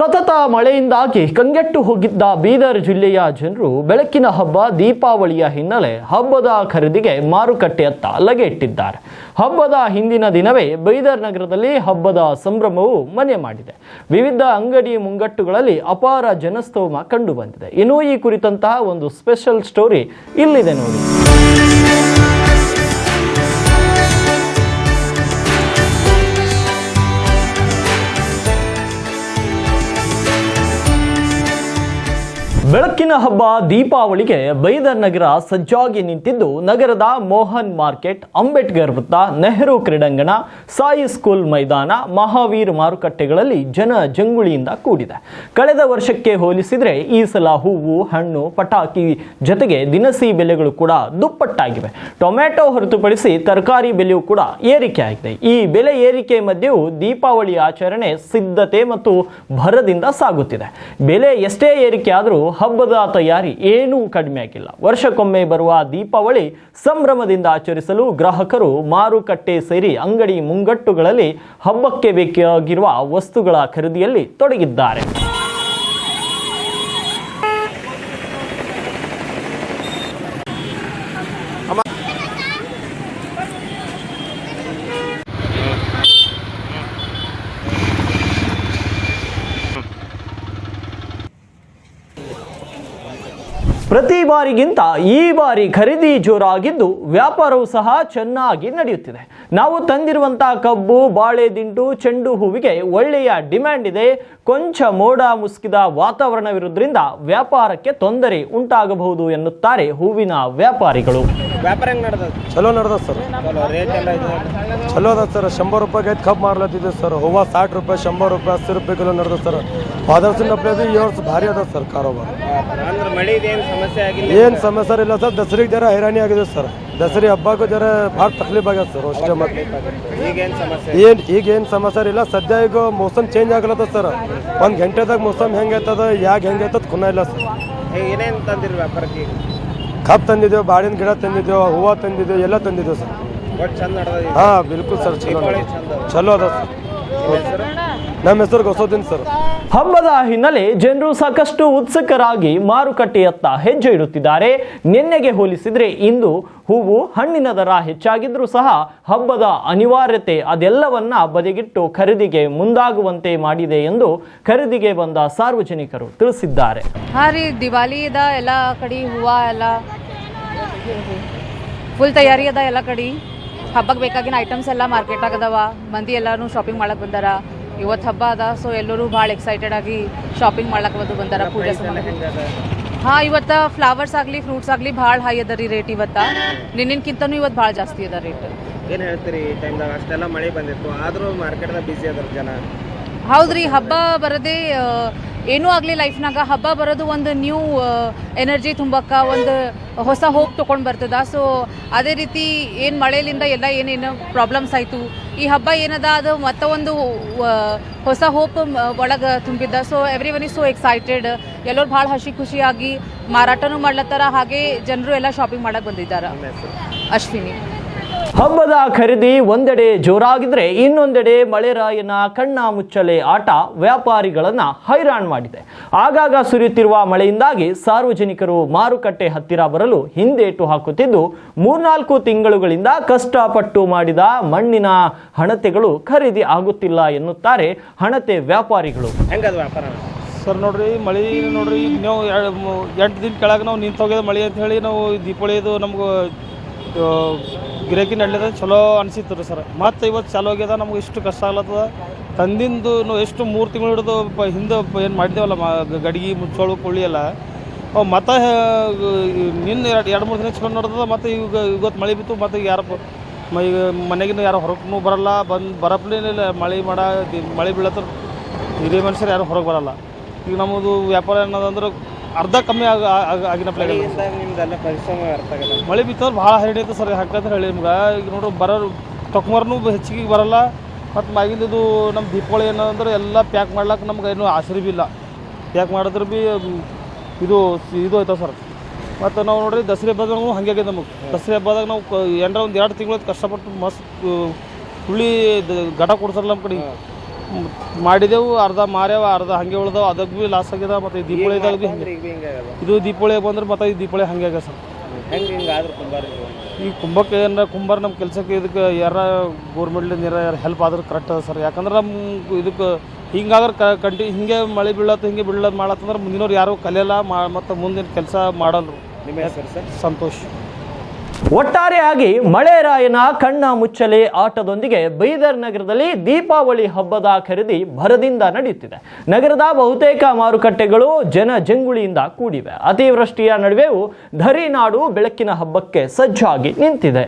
ಸತತ ಮಳೆಯಿಂದಾಗಿ ಕಂಗೆಟ್ಟು ಹೋಗಿದ್ದ ಬೀದರ್ ಜಿಲ್ಲೆಯ ಜನರು ಬೆಳಕಿನ ಹಬ್ಬ ದೀಪಾವಳಿಯ ಹಿನ್ನೆಲೆ ಹಬ್ಬದ ಖರೀದಿಗೆ ಮಾರುಕಟ್ಟೆಯತ್ತ ಲಗೆ ಇಟ್ಟಿದ್ದಾರೆ ಹಬ್ಬದ ಹಿಂದಿನ ದಿನವೇ ಬೀದರ್ ನಗರದಲ್ಲಿ ಹಬ್ಬದ ಸಂಭ್ರಮವು ಮನೆ ಮಾಡಿದೆ. ವಿವಿಧ ಅಂಗಡಿ ಮುಂಗಟ್ಟುಗಳಲ್ಲಿ ಅಪಾರ ಜನಸ್ತೋಮ ಕಂಡುಬಂದಿದೆ. ಇನ್ನು ಈ ಕುರಿತಂತಹ ಒಂದು ಸ್ಪೆಷಲ್ ಸ್ಟೋರಿ ಇಲ್ಲಿದೆ ನೋಡಿ. ಬೆಳಕಿನ ಹಬ್ಬ ದೀಪಾವಳಿಗೆ ಬೈದರ್ ನಗರ ಸಜ್ಜಾಗಿ ನಿಂತಿದ್ದು ನಗರದ ಮೋಹನ್ ಮಾರ್ಕೆಟ್, ಅಂಬೇಡ್ಕರ್ ವೃತ್ತ, ನೆಹರು ಕ್ರೀಡಾಂಗಣ, ಸಾಯಿ ಸ್ಕೂಲ್ ಮೈದಾನ, ಮಹಾವೀರ್ ಮಾರುಕಟ್ಟೆಗಳಲ್ಲಿ ಜನ ಜಂಗುಳಿಯಿಂದ ಕೂಡಿದೆ. ಕಳೆದ ವರ್ಷಕ್ಕೆ ಹೋಲಿಸಿದರೆ ಈ ಸಲ ಹೂವು, ಹಣ್ಣು, ಪಟಾಕಿ ಜೊತೆಗೆ ದಿನಸಿ ಬೆಲೆಗಳು ಕೂಡ ದುಪ್ಪಟ್ಟಾಗಿವೆ. ಟೊಮ್ಯಾಟೊ ಹೊರತುಪಡಿಸಿ ತರಕಾರಿ ಬೆಲೆಯೂ ಕೂಡ ಏರಿಕೆಯಾಗಿದೆ. ಈ ಬೆಲೆ ಏರಿಕೆ ಮಧ್ಯೆಯೂ ದೀಪಾವಳಿ ಆಚರಣೆ ಸಿದ್ಧತೆ ಮತ್ತು ಭರದಿಂದ ಸಾಗುತ್ತಿದೆ. ಬೆಲೆ ಎಷ್ಟೇ ಏರಿಕೆ ಆದರೂ ಹಬ್ಬದ ತಯಾರಿ ಏನೂ ಕಡಿಮೆ ಆಗಿಲ್ಲ. ವರ್ಷಕ್ಕೊಮ್ಮೆ ಬರುವ ದೀಪಾವಳಿ ಸಂಭ್ರಮದಿಂದ ಆಚರಿಸಲು ಗ್ರಾಹಕರು ಮಾರುಕಟ್ಟೆ ಸೇರಿ ಅಂಗಡಿ ಮುಂಗಟ್ಟುಗಳಲ್ಲಿ ಹಬ್ಬಕ್ಕೆ ಬೇಕಾಗಿರುವ ವಸ್ತುಗಳ ಖರೀದಿಯಲ್ಲಿ ತೊಡಗಿದ್ದಾರೆ. ಪ್ರತಿ ಬಾರಿಗಿಂತ ಈ ಬಾರಿ ಖರೀದಿ ಜೋರಾಗಿದ್ದು ವ್ಯಾಪಾರವು ಸಹ ಚೆನ್ನಾಗಿ ನಡೆಯುತ್ತಿದೆ. ನಾವು ತಂದಿರುವಂತಹ ಕಬ್ಬು, ಬಾಳೆ ದಿಂಡು, ಚೆಂಡು ಹೂವಿಗೆ ಒಳ್ಳೆಯ ಡಿಮ್ಯಾಂಡ್ ಇದೆ. ಕೊಂಚ ಮೋಡ ಮುಸುಕಿದ ವಾತಾವರಣವಿರುವುದರಿಂದ ವ್ಯಾಪಾರಕ್ಕೆ ತೊಂದರೆ ಉಂಟಾಗಬಹುದು ಎನ್ನುತ್ತಾರೆ ಹೂವಿನ ವ್ಯಾಪಾರಿಗಳು. ವ್ಯಾಪಾರ ಹೆಂಗ್ ನಡೆದ ಚಲೋ ನಡ್ದ ಸರ್. ಚಲೋ ರೇಟ್ ಎಲ್ಲ ಇದೆ ಚಲೋ ಅದ ಸರ್. ಶಂಬರ್ ರೂಪಾಯಿಗೆ ಐದು ಕಪ್ ಮಾರ್ಲತ್ತಿದ್ದೆ ಸರ್. ಹೂವ ಸಾठ ರೂಪಾಯಿ ಶಂಬರ್ ರೂಪಾಯಿ ಹತ್ತು ರೂಪಾಯಿ ಕಿಲೋ ನಡ್ದ ಸರ್. ಫಾದರ್ಸಿನ ಬಿ ಈ ವರ್ಷ ಭಾರಿ ಅದ ಸರ್ ಕಾರೋಬಾರ ಅಂದ್ರೆ ಮಳಿ ಏನು ಸಮಸ್ಯೆ ಆಗಿಲ್ಲ? ಏನು ಸಮಸ್ಯೆ ಇಲ್ಲ ಸರ್. ದಸರಿಗೆ ಜರ ಹೈರಾಣಿ ಆಗಿದೆ ಸರ್. ದಸರಿ ಹಬ್ಬಕ್ಕೂ ಜರ ಭಾಳ ತಕ್ಲೀಫ್ ಆಗ್ಯದ ಸರ್ ಅಷ್ಟೇ ಮತ್ತೆ. ಈಗೇನು ಸಮಸ್ಯೆ? ಏನು ಈಗ ಏನು ಸಮಸ್ಯೆ ಇಲ್ಲ. ಸದ್ಯ ಈಗ ಮೌಸಮ್ ಚೇಂಜ್ ಆಗ್ಲತ್ತ ಸರ್. ಒಂದು ಗಂಟೆದಾಗ ಮೌಸಮ್ ಹೆಂಗೆ ಆಯ್ತದ ಯಾಕೆ ಹೆಂಗೆ ಆಯ್ತದ ಖುನ ಇಲ್ಲ ಸರ್. ಏನೇನ್ ತಂದಿರಿ ವ್ಯಾಪಾರಕ್ಕೆ ಕಪ್ ತಂದಿದ್ದೇವೆ ಬಾಳಿನ ಗಿಡ ತಂದಿದ್ದೇವೆ ಹೂವು ತಂದಿದ್ದೇವೆ ಎಲ್ಲ ತಂದಿದ್ದೇವೆ ಸರ್. ಹಾಂ ಬಿಲ್ಕುಲ್ ಸರ್ ಚಲೋ. ಚಲೋ ಅದ ಸರ್. ನಮ್ಮ ಹೆಸರು? ಗೊಸೋದಿನ್ ಸರ್. ಹಬ್ಬದ ಹಿನ್ನೆಲೆ ಜನರು ಸಾಕಷ್ಟು ಉತ್ಸುಕರಾಗಿ ಮಾರುಕಟ್ಟೆಯತ್ತ ಹೆಜ್ಜೆ ಇಡುತ್ತಿದ್ದಾರೆ. ನಿನ್ನೆಗೆ ಹೋಲಿಸಿದ್ರೆ ಇಂದು ಹೂವು ಹಣ್ಣಿನ ದರ ಹೆಚ್ಚಾಗಿದ್ರೂ ಸಹ ಹಬ್ಬದ ಅನಿವಾರ್ಯತೆ ಅದೆಲ್ಲವನ್ನ ಬದಿಗಿಟ್ಟು ಖರೀದಿಗೆ ಮುಂದಾಗುವಂತೆ ಮಾಡಿದೆ ಎಂದು ಖರೀದಿಗೆ ಬಂದ ಸಾರ್ವಜನಿಕರು ತಿಳಿಸಿದ್ದಾರೆ. ರೀ ದಿವಾಲಿ ಅದ, ಎಲ್ಲ ಕಡೆ ಹೂವು ಎಲ್ಲ ಫುಲ್ ತಯಾರಿ ಅದ ಎಲ್ಲ ಕಡೆ. ಹಬ್ಬಕ್ಕೆ ಬೇಕಾಗಿನ ಐಟಮ್ಸ್ ಎಲ್ಲ ಮಾರ್ಕೆಟ್ ಆಗದವ ಮಂದಿ ಎಲ್ಲರೂ ಶಾಪಿಂಗ್ ಮಾಡಕ್ಕೆ ಬಂದಾರ. ಇವತ್ತು ಹಬ್ಬ ಅದ ಸೊ ಎಲ್ಲರೂ ಭಾಳ ಎಕ್ಸೈಟೆಡ್ ಆಗಿ ಶಾಪಿಂಗ್ ಮಾಡ್ಲಕ್ಕೆ ಬಂದು ಬಂದಾರ ಪೂಜೆ ಹಾಂ ಇವತ್ತು ಫ್ಲವರ್ಸ್ ಆಗಲಿ ಫ್ರೂಟ್ಸ್ ಆಗಲಿ ಭಾಳ ಹೈ ಅದ ರೀ ರೇಟ್ ಇವತ್ತು. ನಿನ್ನಿನ್ಕಿಂತನೂ ಇವತ್ತು ಭಾಳ ಜಾಸ್ತಿ ಅದ ರೇಟ್ ಏನು ಹೇಳ್ತೀರಿ ಈ ಟೈಮ್ದಾಗ ಅಷ್ಟೆಲ್ಲ ಮಳೆ ಬಂದಿತ್ತು ಆದರೂ ಮಾರ್ಕೆಟ್ದಾಗ ಬಿಸಿ ಅದ್ರ ಜನ. ಹೌದ್ರಿ ಹಬ್ಬ ಬರೋದೇ ಏನೂ ಆಗಲಿ ಲೈಫ್ನಾಗ ಹಬ್ಬ ಬರೋದು ಒಂದು ನ್ಯೂ ಎನರ್ಜಿ ತುಂಬಕ್ಕ ಒಂದು ಹೊಸ ಹೋಪ್ ತೊಗೊಂಡು ಬರ್ತದ. ಸೊ ಅದೇ ರೀತಿ ಏನು ಮಳೆಯಿಂದ ಎಲ್ಲ ಏನೇನು ಪ್ರಾಬ್ಲಮ್ಸ್ ಆಯಿತು. ಈ ಹಬ್ಬ ಏನದ? ಅದು ಮತ್ತೆ ಒಂದು ಹೊಸ ಹೋಪ್ ಒಳಗೆ ತುಂಬಿದ್ದ. So everyone is so excited ಎಲ್ಲರೂ ಭಾಳ ಹಸಿ ಖುಷಿಯಾಗಿ ಮಾರಾಟನೂ ಮಾಡ್ಲತ್ತಾರ. ಹಾಗೆ ಜನರು ಎಲ್ಲ ಶಾಪಿಂಗ್ ಮಾಡಕ್ಕೆ ಬಂದಿದ್ದಾರೆ. ಅಶ್ವಿನಿ. ಹಬ್ಬದ ಖರೀದಿ ಒಂದೆಡೆ ಜೋರಾಗಿದ್ರೆ ಇನ್ನೊಂದೆಡೆ ಮಳೆರಾಯನ ಕಣ್ಣ ಮುಚ್ಚಲೆ ಆಟ ವ್ಯಾಪಾರಿಗಳನ್ನ ಹೈರಾಣ್ ಮಾಡಿದೆ. ಆಗಾಗ ಸುರಿಯುತ್ತಿರುವ ಮಳೆಯಿಂದಾಗಿ ಸಾರ್ವಜನಿಕರು ಮಾರುಕಟ್ಟೆ ಹತ್ತಿರ ಬರಲು ಹಿಂದೇಟು ಹಾಕುತ್ತಿದ್ದು ಮೂರ್ನಾಲ್ಕು ತಿಂಗಳುಗಳಿಂದ ಕಷ್ಟಪಟ್ಟು ಮಾಡಿದ ಮಣ್ಣಿನ ಹಣತೆಗಳು ಖರೀದಿ ಆಗುತ್ತಿಲ್ಲ ಎನ್ನುತ್ತಾರೆ ಹಣತೆ ವ್ಯಾಪಾರಿಗಳು. ಹೆಂಗದ ವ್ಯಾಪಾರ? ಸರ್ ನೋಡ್ರಿ ಮಳೆ ನೋಡ್ರಿ ನೀವು ನಾವು ಎಂಟು ದಿನ ಕೆಳಗೆ ನಾವು ನಿಂತೋಗ್ಯದ ಮಳೆ ಅಂತ ಹೇಳಿ ನಾವು ದೀಪಾವಳಿದು ನಮ್ಗೆ ಗಿರಾಕಿ ನಡ್ಲಿದ, ಚಲೋ ಅನಿಸಿತ್ತು ರೀ ಸರ್. ಮತ್ತು ಇವತ್ತು ಚಾಲು ಆಗ್ಯದ, ನಮ್ಗೆ ಇಷ್ಟು ಕಷ್ಟ ಆಗ್ಲತ್ತದ. ತಂದಿಂದು ಎಷ್ಟು ಮೂರು ತಿಂಗಳು ಹಿಡಿದು ಹಿಂದೆ ಏನು ಮಾಡಿದ್ದೇವಲ್ಲ ಗಡಿಗೆ, ಮುಚ್ಚೋಳು, ಕೊಳ್ಳಿ ಎಲ್ಲ. ಮತ್ತೆ ನಿನ್ನ ಎರಡು ಎರಡು ಮೂರು ದಿನ ಚಲೋ ನಡೆದ ಮತ್ತು ಈಗ ಇವತ್ತು ಮಳೆ ಬಿತ್ತು, ಮತ್ತು ಈಗ ಯಾರು ಈಗ ಮನೆಗಿನ ಯಾರು ಹೊರಗೂ ಬರಲ್ಲ, ಬಂದು ಬರಪ್ಲೇನಿಲ್ಲ ಮಳೆ ಮಾಡ ಮಳೆ ಬೀಳತ್ತ ಹಿರಿಯ ಮನುಷ್ಯರು ಯಾರು ಹೊರಗೆ ಬರಲ್ಲ. ಈಗ ನಮ್ಮದು ವ್ಯಾಪಾರ ಅನ್ನೋದಂದ್ರೆ ಅರ್ಧ ಕಮ್ಮಿ ಆಗ ಆಗ- ಆಗಿನ ಪ್ಲೇಟ್ ಮಳೆಯಿಂದ ನಿಮ್ದೆಲ್ಲ ಪರಿಶ್ರಮ ವ್ಯರ್ಥ ಆಗದ ಮಳೆ ಬಿತ್ತಂದ್ರೆ ಭಾಳ ಹೈರಾಣ ಐತೆ ಸರ್ ಹಾಕಂತ ಹೇಳಿ ನಿಮ್ಗೆ. ಈಗ ನೋಡ್ರಿ ಬರೋರು ತೊಕ್ಮರ್ನು ಹೆಚ್ಚಿಗೆ ಬರಲ್ಲ. ಮತ್ತು ಮ್ಯಾಗಿಂದ ಇದು ನಮ್ಮ ದೀಪಾವಳಿ ಏನಂದ್ರೆ ಎಲ್ಲ ಪ್ಯಾಕ್ ಮಾಡ್ಲಕ್ಕೆ ನಮ್ಗೆ ಏನು ಆಸರಿ ಬಿ ಇಲ್ಲ. ಪ್ಯಾಕ್ ಮಾಡಿದ್ರೆ ಭೀ ಇದು ಇದು ಆಯ್ತವ ಸರ್. ಮತ್ತು ನಾವು ನೋಡ್ರಿ ದಸರಾ ಹಬ್ಬದಾಗ ಹಂಗೆ ಆಗಿದೆ ನಮಗೆ. ದಸರಾ ಹಬ್ಬದಾಗ ನಾವು ಕ- ಏನರ ಒಂದು ಎರಡು ತಿಂಗಳು ಕಷ್ಟಪಟ್ಟು ಮಸ್ತ್ ಹುಳಿ ದ- ಘಟ ಕೊಡ್ಸಲ್ಲ ನಮ್ಮ ಕಡೆ. ಮಾಡಿದೆವು ಅರ್ಧ ಮಾರ್ಯಾವ ಅರ್ಧ ಹಂಗೆ ಉಳ್ದವ ಅದಕ್ಕೆ ಭೀ ಲಾಸ್ ಆಗ್ಯದ ಮತ್ತು ದೀಪಾವಳಿದಾಗ ಭೀ ಹಿಂಗೆ ಇದು ದೀಪಾವಳಿ ಬಂದ್ರೆ ಮತ್ತೆ ಈ ದೀಪಾವಳಿ ಹಂಗೆ ಆಗ್ಯದ ಸರ್. ಈ ಕುಂಭಕ್ಕೆ ಏನಾರ ಕುಂಬಾರ ನಮ್ಮ ಕೆಲಸಕ್ಕೆ ಇದಕ್ಕೆ ಯಾರ ಗೋರ್ಮೆಂಟ್ಲಿಂದ ಯಾರ ಹೆಲ್ಪ್ ಆದ್ರೆ ಕರೆಕ್ಟ್ ಅದ ಸರ್. ಯಾಕಂದ್ರೆ ನಮ್ಮ ಇದಕ್ಕೆ ಹಿಂಗಾದ್ರೆ ಕಂಟಿ ಹಿಂಗೆ ಮಳೆ ಬೀಳತ್ತೆ ಹಿಂಗೆ ಬೀಳೋದು ಮಾಡತ್ತಂದ್ರೆ ಮುಂದಿನವ್ರು ಯಾರು ಕಲಿಯಲ್ಲ ಮತ್ತು ಮುಂದಿನ ಕೆಲಸ ಮಾಡಲ್ರು. ನಿಮ್ಮ ಹೆಸರು ಸರ್? ಸಂತೋಷ್. ಒಟ್ಟಾರೆಯಾಗಿ ಮಳೆರಾಯನ ಕಣ್ಣ ಮುಚ್ಚಲೆ ಆಟದೊಂದಿಗೆ ಬೈದರ್ ನಗರದಲ್ಲಿ ದೀಪಾವಳಿ ಹಬ್ಬದ ಖರೀದಿ ಭರದಿಂದ ನಡೆಯುತ್ತಿದೆ. ನಗರದ ಬಹುತೇಕ ಮಾರುಕಟ್ಟೆಗಳು ಜನ ಜಂಗುಳಿಯಿಂದ ಕೂಡಿವೆ. ಅತಿವೃಷ್ಟಿಯ ನಡುವೆಯೂ ಧರಿನಾಡು ಬೆಳಕಿನ ಹಬ್ಬಕ್ಕೆ ಸಜ್ಜಾಗಿ ನಿಂತಿದೆ.